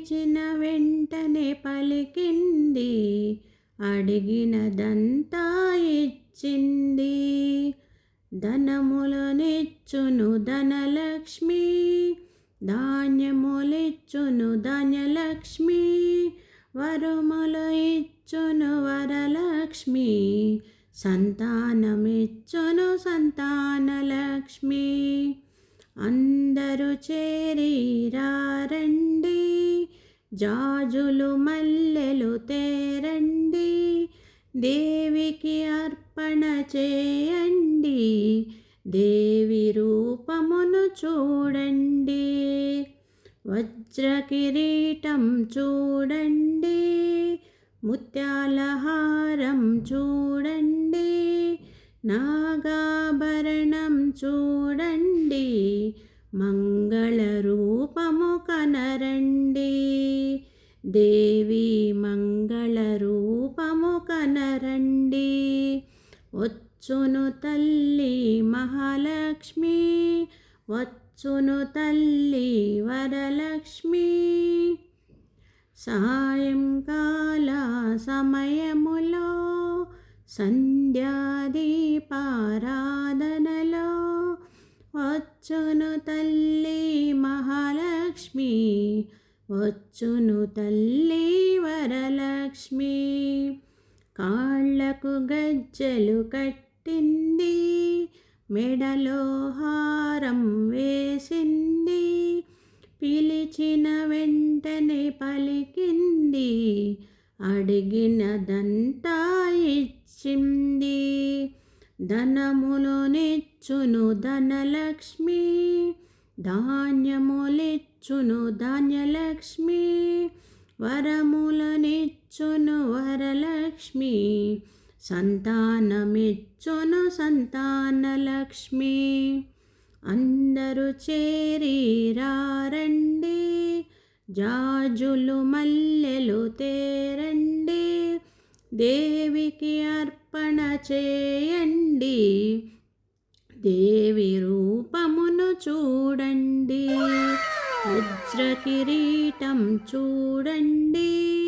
లేచిన వెంటనే పలికింది. అడిగినదంతా ఇచ్చింది. ధనములనిచ్చును ధనలక్ష్మి ధాన్యములిచ్చును ధనలక్ష్మి వరములు ఇచ్చును వరలక్ష్మి సంతానమిచ్చును సంతానలక్ష్మి. అందరూ చేరీరా జాజులు మల్లెలు తేరండి. దేవికి అర్పణ చేయండి. దేవి రూపమును చూడండి. వజ్ర కిరీటం చూడండి. ముత్యాల హారం చూడండి. నాగాభరణం చూడండి. మంగళ రూపము కనరండి. దేవి మంగళ రూపము కనరండి వచ్చును తల్లి మహాలక్ష్మి వచ్చును తల్లి వరలక్ష్మి. సాయంకాల సమయములో సంధ్యాదీపారాధనలో వచ్చును తల్లి మహాలక్ష్మి వచ్చును తల్లి వరలక్ష్మి. కాళ్ళకు గజ్జలు కట్టింది మెడలో హారం వేసింది పిలిచిన వెంటనే పలికింది అడిగినదంతా ఇచ్చింది. ధనములోనిచ్చును ధనలక్ష్మి ధాన్యములిచ్చును ధాన్యలక్ష్మి వరములనిచ్చును వరలక్ష్మి సంతానమిచ్చును సంతానలక్ష్మి. అందరూ చేరి రండి జాజులు మల్లెలు తేరండి దేవికి అర్పణ చేయండి. దేవి రూపమును చూడండి. వజ్ర కిరీటం చూడండి.